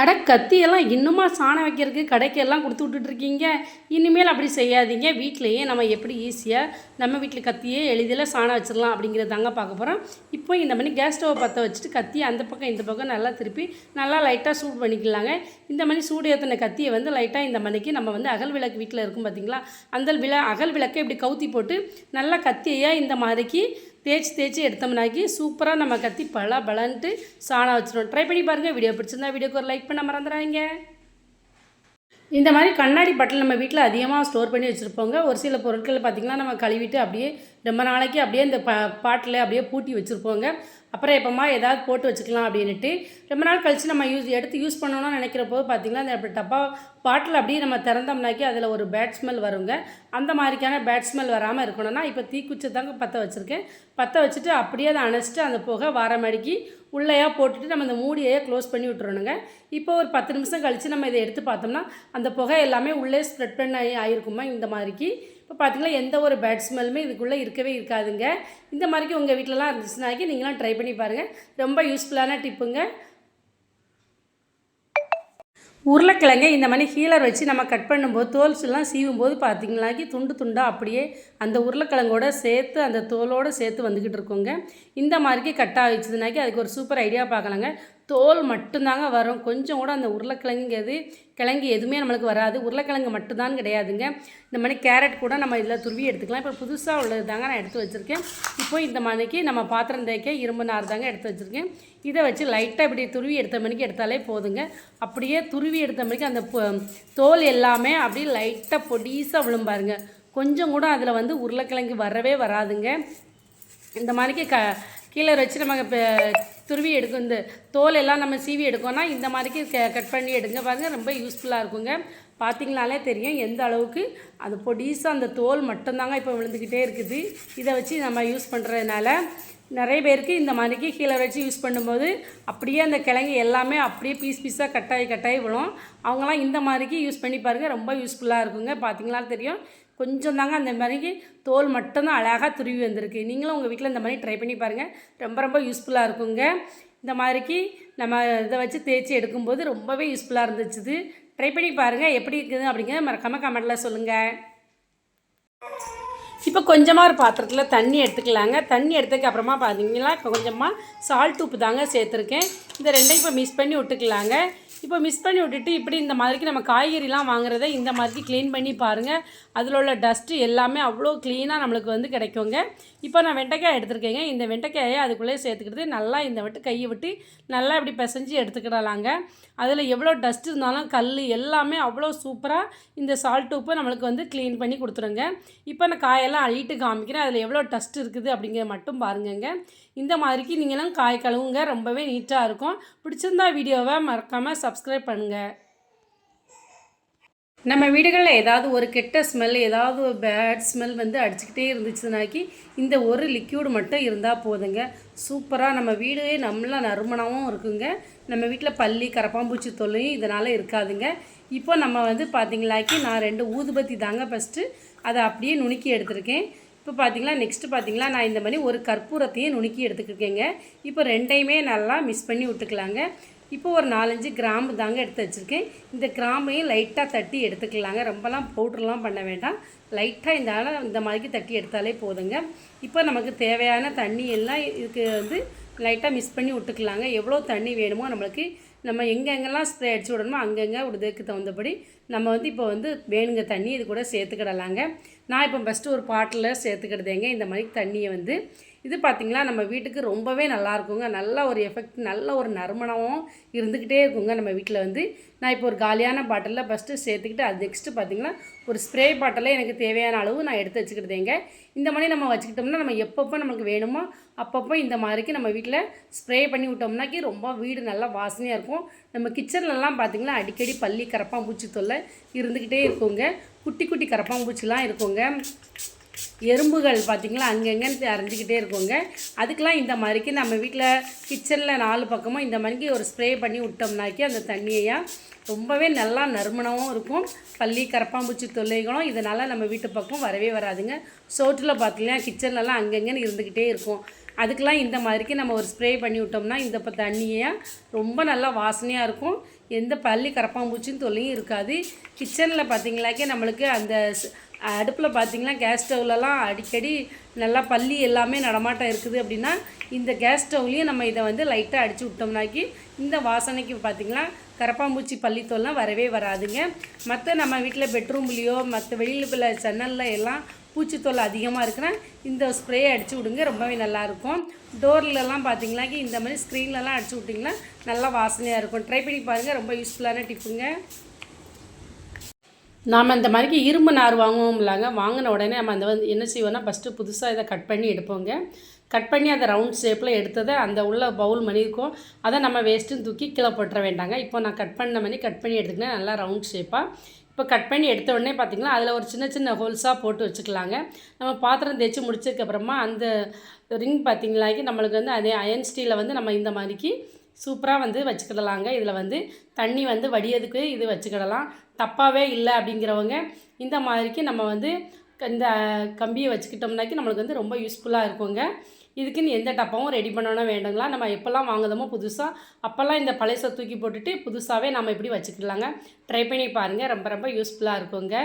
அட கத்தியெல்லாம் இன்னுமா சாணம் வைக்கிறதுக்கு கடைக்கெல்லாம் கொடுத்து விட்டுட்ருக்கீங்க? இனிமேல் அப்படி செய்யாதீங்க. வீட்டிலையே நம்ம எப்படி ஈஸியாக நம்ம வீட்டில் கத்தியே எளிதில் சாணம் வச்சிடலாம் அப்படிங்கிறது தாங்க பார்க்க போகிறோம் இப்போ இந்த மாதிரி கேஸ் ஸ்டவ் பற்ற வச்சுட்டு கத்தியை அந்த பக்கம் இந்த பக்கம் நல்லா திருப்பி நல்லா லைட்டாக சூடு பண்ணிக்கலாங்க. இந்த மாதிரி சூடு ஏற்றின கத்தியை வந்து லைட்டாக இந்த மணிக்கு நம்ம வந்து அகல் விளக்கு வீட்டில் இருக்கும் பார்த்தீங்களா அந்த விள அகல் விளக்கை இப்படி கவுத்தி போட்டு நல்லா கத்தியாக இந்த மாதிரிக்கு தேய்ச்சி தேய்ச்சி எடுத்தோம்னாக்கி சூப்பராக நம்ம கத்தி பல பலன்ட்டு சாணம் வச்சிடும் ட்ரை பண்ணி பாருங்கள் வீடியோ பிடிச்சிருந்தா வீடியோக்கு ஒரு லைக் பண்ண மறந்துடாங்க இந்த மாதிரி கண்ணாடி பட்டில் நம்ம வீட்டில் அதிகமாக ஸ்டோர் பண்ணி வச்சுருப்போங்க. ஒரு சில பொருட்கள் பார்த்திங்கன்னா நம்ம கழுவிட்டு அப்படியே ரொம்ப நாளைக்கு அப்படியே இந்த ப பாட்டில் அப்படியே பூட்டி வச்சுருப்போங்க. அப்புறம் எப்போமா ஏதாவது போட்டு வச்சுக்கலாம் அப்படின்ட்டு ரொம்ப நாள் கழித்து நம்ம யூஸ் எடுத்து யூஸ் பண்ணணும்னு நினைக்கிறப்போ பார்த்திங்கன்னா அந்த டப்பா பாட்டில் அப்படியே நம்ம திறந்தோம்னாக்கி அதில் ஒரு பேட் ஸ்மெல் வருங்க. அந்த மாதிரிக்கான பேட் ஸ்மெல் வராமல் இருக்கணும்னா இப்போ தீக்குச்சி தாங்க பற்ற வச்சுருக்கேன். பற்ற வச்சுட்டு அப்படியே அதை அணைச்சிட்டு அந்த புகை வார மடிக்கு உள்ளேயா போட்டுட்டு நம்ம இந்த மூடியையே க்ளோஸ் பண்ணி விட்டுறணுங்க. இப்போ ஒரு பத்து நிமிஷம் கழித்து நம்ம இதை எடுத்து பார்த்தோம்னா அந்த புகை எல்லாமே உள்ளே ஸ்ப்ரெட் பண்ணி ஆகிருக்குமா இந்த மாதிரிக்கு? இப்போ பார்த்தீங்கன்னா எந்த ஒரு பேட் ஸ்மெல்லுமே இதுக்குள்ளே இருக்கவே இருக்காதுங்க. இந்த மாதிரிக்கு உங்கள் வீட்டிலலாம் இருந்துச்சுனாக்கி நீங்களாம் ட்ரை பண்ணி பாருங்கள் ரொம்ப யூஸ்ஃபுல்லான டிப்புங்க உருளைக்கிழங்க இந்த மாதிரி ஹீலர் வச்சு நம்ம கட் பண்ணும்போது தோல்ஸ் எல்லாம் சீவும் போது பார்த்திங்கனாக்கி துண்டு துண்டாக அப்படியே அந்த உருளைக்கிழங்கோட சேர்த்து அந்த தோலோடு சேர்த்து வந்துக்கிட்டு இருக்கோங்க. இந்த மாதிரிக்கு கட் ஆகிடுச்சுனாக்கி அதுக்கு ஒரு சூப்பர் ஐடியா பார்க்கலாங்க தோல் மட்டும்தாங்க வரும். கொஞ்சம் கூட அந்த உருளைக்கிழங்குங்கிறது கிழங்கு எதுவுமே நம்மளுக்கு வராது. உருளைக்கிழங்கு மட்டும்தான் கிடையாதுங்க. இந்த மாதிரி கேரட் கூட நம்ம இதில் துருவி எடுத்துக்கலாம். இப்போ புதுசாக உள்ளது தாங்க நான் எடுத்து வச்சுருக்கேன். இப்போ இந்த மாதிரிக்கு நம்ம பாத்திரம் தேய்க்க இரும்பு நார் தாங்க எடுத்து வச்சுருக்கேன். இதை வச்சு லைட்டாக இப்படி துருவி எடுத்த மணிக்கு எடுத்தாலே போதுங்க. அப்படியே துருவி எடுத்த மணிக்கு அந்த தோல் எல்லாமே அப்படியே லைட்டாக பொடிசாக விழும்பாருங்க கொஞ்சம் கூட அதில் வந்து உருளைக்கிழங்கு வரவே வராதுங்க. இந்த மாதிரிக்கு க கீழே வச்சு நம்ம இப்போ துருவி எடுக்கும். இந்த தோல் எல்லாம் நம்ம சீவி எடுக்கோன்னா இந்த மாதிரிக்கு க கட் பண்ணி எடுங்க பாருங்கள் ரொம்ப யூஸ்ஃபுல்லாக இருக்குங்க. பார்த்திங்கனாலே தெரியும் எந்த அளவுக்கு அது பொடிசாக அந்த தோல் மட்டும்தாங்க இப்போ விழுந்துக்கிட்டே இருக்குது. இதை வச்சு நம்ம யூஸ் பண்ணுறதுனால நிறைய பேருக்கு இந்த மாதிரிக்கு கீழே வச்சு யூஸ் பண்ணும்போது அப்படியே அந்த கிழங்கு எல்லாமே அப்படியே பீஸ் பீஸாக கட்டாயி கட்டாயி விழும். அவங்களாம் இந்த மாதிரிக்கு யூஸ் பண்ணி பாருங்கள் ரொம்ப யூஸ்ஃபுல்லாக இருக்குங்க. பார்த்தீங்களா தெரியும். கொஞ்சம் தாங்க அந்த மாதிரிக்கு தோல் மட்டும்தான் அழகாக துருவி வந்திருக்கு. நீங்களும் உங்கள் வீட்டில் இந்த மாதிரி ட்ரை பண்ணி பாருங்கள் ரொம்ப ரொம்ப யூஸ்ஃபுல்லாக இருக்குங்க. இந்த மாதிரிக்கு நம்ம இதை வச்சு தேய்ச்சி எடுக்கும்போது ரொம்பவே யூஸ்ஃபுல்லாக இருந்துச்சு ட்ரை பண்ணி பாருங்கள் எப்படி இருக்குது அப்படிங்கிறத மறக்காமல் கமெண்ட்டில் சொல்லுங்கள் இப்போ கொஞ்சமாக ஒரு பாத்திரத்தில் தண்ணி எடுத்துக்கலாங்க. தண்ணி எடுத்ததுக்கு அப்புறமா பார்த்தீங்கன்னா கொஞ்சமாக சால்ட் உப்பு தாங்க சேர்த்துருக்கேன். இந்த ரெண்டையும் இப்போ மிக்ஸ் பண்ணி விட்டுக்கலாங்க. இப்போ மிஸ் பண்ணி விட்டுட்டு இப்படி இந்த மாதிரிக்கு நம்ம காய்கறிலாம் வாங்குறத இந்த மாதிரி க்ளீன் பண்ணி பாருங்கள் அதில் உள்ள டஸ்ட்டு எல்லாமே அவ்வளோ க்ளீனாக நம்மளுக்கு வந்து கிடைக்குங்க. இப்போ நான் வெண்டைக்காய் எடுத்துருக்கேங்க. இந்த வெண்டைக்காயை அதுக்குள்ளே சேர்த்துக்கிட்டு நல்லா இந்த விட்டு கையை விட்டு நல்லா இப்படி பிசைஞ்சு எடுத்துக்கிடலாங்க. அதில் எவ்வளோ டஸ்ட் இருந்தாலும் கல் எல்லாமே அவ்வளோ சூப்பராக இந்த சால்ட் உப்பு நம்மளுக்கு வந்து க்ளீன் பண்ணி கொடுத்துருங்க. இப்போ நான் காயெல்லாம் அழிட்டு காமிக்கிறேன். அதில் எவ்வளோ டஸ்ட் இருக்குது அப்படிங்கிறத மட்டும் பாருங்கங்க. இந்த மாதிரிக்கு நீங்களும் காய் கழுவுங்க. ரொம்பவே நீட்டாக இருக்கும். பிடிச்சிருந்தா வீடியோவை மறக்காமல் சப்ஸ்கிரைப் பண்ணுங்கள் நம்ம வீடுகளில் ஏதாவது ஒரு கெட்ட ஸ்மெல் ஏதாவது ஒரு பேட் ஸ்மெல் வந்து அடிச்சுக்கிட்டே இருந்துச்சுனாக்கி இந்த ஒரு லிக்யூடு மட்டும் இருந்தால் போதுங்க. சூப்பராக நம்ம வீடே நம்மளாம் நறுமணமும் இருக்குங்க. நம்ம வீட்டில் பள்ளி கரப்பாம்பூச்சி தொல்லையும் இதனால் இருக்காதுங்க. இப்போ நம்ம வந்து பார்த்திங்களாக்கி நான் ரெண்டு ஊதுபத்தி தாங்க ஃபஸ்ட்டு அதை அப்படியே நுணுக்கி எடுத்திருக்கேன். இப்போ பார்த்திங்களா நெக்ஸ்ட்டு பார்த்திங்களா நான் இந்த மாதிரி ஒரு கற்பூரத்தையும் நுணுக்கி எடுத்துக்கிருக்கேங்க. இப்போ ரெண்டையுமே நல்லா மிஸ் பண்ணி விட்டுக்கலாங்க. இப்போ ஒரு நாலஞ்சு கிராம்பு தாங்க எடுத்து வச்சுருக்கேன். இந்த கிராம்பையும் லைட்டாக தட்டி எடுத்துக்கலாங்க. ரொம்பலாம் பவுட்ருலாம் பண்ண வேண்டாம். லைட்டாக இந்த இந்த மாதிரிக்கு தட்டி எடுத்தாலே போதுங்க. இப்போ நமக்கு தேவையான தண்ணி எல்லாம் இதுக்கு வந்து லைட்டாக மிஸ் பண்ணி விட்டுக்கலாங்க. எவ்வளோ தண்ணி வேணுமோ நம்மளுக்கு. நம்ம எங்கெங்கெல்லாம் ஸ்ப்ரே அடிச்சு விடணுமோ அங்கங்கே விடுறதுக்கு தகுந்தபடி நம்ம வந்து இப்போ வந்து வேணுங்க தண்ணி இது கூட சேர்த்துக்கிடலாங்க. நான் இப்போ ஃபஸ்ட்டு ஒரு பாட்டில் சேர்த்துக்கிடுதேங்க இந்த மாதிரி தண்ணியை வந்து இது பார்த்திங்களா நம்ம வீட்டுக்கு ரொம்பவே நல்லா இருக்குங்க. நல்ல ஒரு எஃபெக்ட் நல்ல ஒரு நறுமணமும் இருந்துக்கிட்டே இருக்குங்க நம்ம வீட்டில் வந்து. நான் இப்போ ஒரு காலியான பாட்டிலில் ஃபஸ்ட்டு சேர்த்துக்கிட்டு அது நெக்ஸ்ட்டு பார்த்திங்கன்னா ஒரு ஸ்ப்ரே பாட்டிலே எனக்கு தேவையான அளவு நான் எடுத்து வச்சுக்கிட்டேங்க இந்த மாதிரி நம்ம வச்சுக்கிட்டோம்னா நம்ம எப்பப்போ நமக்கு வேணுமோ அப்பப்போ இந்த மாதிரிக்கு நம்ம வீட்டில் ஸ்ப்ரே பண்ணி விட்டோம்னாக்கி ரொம்ப வீடு நல்லா வாசனையாக இருக்கும். நம்ம கிச்சன்லலாம் பார்த்திங்கன்னா அடிக்கடி பள்ளி கரப்பாம்பூச்சி தொல்லை இருந்துக்கிட்டே இருக்குங்க. குட்டி குட்டி கரப்பாம்பூச்சிலாம் இருக்குங்க. எறும்புகள் பார்த்திங்களா அங்கங்கன்னு அரைஞ்சிக்கிட்டே இருக்குங்க. அதுக்கெலாம் இந்த மாதிரிக்கு நம்ம வீட்டில் கிச்சனில் நாலு பக்கமும் இந்த மாதிரிக்கு ஒரு ஸ்ப்ரே பண்ணி விட்டோம்னாக்கி அந்த தண்ணியையாக ரொம்பவே நல்லா நறுமணமும் இருக்கும். பள்ளி கரப்பாம்பூச்சி தொல்லைகளும் இதனால் நம்ம வீட்டு பக்கம் வரவே வராதுங்க. சோற்றில் பார்த்தீங்கன்னா கிச்சன்லலாம் அங்கங்கன்னு இருந்துக்கிட்டே இருக்கும். அதுக்கெலாம் இந்த மாதிரிக்கு நம்ம ஒரு ஸ்ப்ரே பண்ணி விட்டோம்னா இந்த இப்போ தண்ணியாக ரொம்ப நல்லா வாசனையாக இருக்கும். எந்த பள்ளி கரப்பாம்பூச்சின்னு தொல்லையும் இருக்காது. கிச்சனில் பார்த்திங்களாக்கே நம்மளுக்கு அந்த அடுப்பில் பார்த்தீங்கன்னா கேஸ் ஸ்டவ்லலாம் அடிக்கடி நல்லா பள்ளி எல்லாமே நடமாட்டம் இருக்குது அப்படின்னா இந்த கேஸ் ஸ்டவ்லேயும் நம்ம இதை வந்து லைட்டாக அடித்து விட்டோம்னாக்கி இந்த வாசனைக்கு பார்த்திங்கன்னா கரப்பாம்பூச்சி பள்ளித்தோல்லாம் வரவே வராதுங்க. மற்ற நம்ம வீட்டில் பெட்ரூம்லேயோ மற்ற வெளியில் உள்ள ஜன்னலில் எல்லாம் பூச்சித்தோல் அதிகமாக இருக்குன்னா இந்த ஸ்ப்ரே அடித்து விடுங்க ரொம்பவே நல்லாயிருக்கும் டோர்லலாம் பார்த்தீங்கன்னாக்கி இந்த மாதிரி ஸ்க்ரீன்லலாம் அடிச்சு விட்டிங்கன்னா நல்லா வாசனையாக இருக்கும். ட்ரை பண்ணி பாருங்கள் ரொம்ப யூஸ்ஃபுல்லான டிப்புங்க நாம் இந்த மாதிரிக்கு இரும்பு நார் வாங்குவோம் இல்லைங்க வாங்கின உடனே நம்ம அந்த வந்து என்ன செய்வோம்னா ஃபஸ்ட்டு புதுசாக இதை கட் பண்ணி எடுப்போங்க. கட் பண்ணி அதை ரவுண்ட் ஷேப்பில் எடுத்ததை அந்த உள்ள பவுல் மணி இருக்கும். அதை நம்ம வேஸ்ட்டுன்னு தூக்கி கீழே போட்டுற வேண்டாங்க. இப்போ நான் கட் பண்ண மணி கட் பண்ணி எடுத்துக்கினேன் நல்லா ரவுண்ட் ஷேப்பாக இப்போ கட் பண்ணி எடுத்த உடனே பார்த்திங்கன்னா அதில் ஒரு சின்ன சின்ன ஹோல்ஸாக போட்டு வச்சுக்கலாங்க. நம்ம பாத்திரம் தேய்ச்சி முடிச்சதுக்கப்புறமா அந்த ரிங் பார்த்திங்களாக்கி நம்மளுக்கு வந்து அதே அயன் ஸ்டீலில் வந்து நம்ம இந்த மாதிரிக்கு சூப்பராக வந்து வச்சுக்கிடலாங்க. இதில் வந்து தண்ணி வந்து வடியதுக்கு இது வச்சுக்கிடலாம். தப்பாகவே இல்லை அப்படிங்கிறவங்க இந்த மாதிரிக்கு நம்ம வந்து இந்த கம்பியை வச்சுக்கிட்டோம்னாக்கி நம்மளுக்கு வந்து ரொம்ப யூஸ்ஃபுல்லாக இருக்குங்க. இதுக்குன்னு எந்த டப்பாவும் ரெடி பண்ணணும் வேண்டுங்களா? நம்ம எப்போல்லாம் வாங்குதோமோ புதுசாக அப்போல்லாம் இந்த பழைய தூக்கி போட்டுட்டு புதுசாகவே நம்ம இப்படி வச்சுக்கலாங்க ட்ரை பண்ணி பாருங்கள் ரொம்ப ரொம்ப யூஸ்ஃபுல்லாக இருக்குங்க.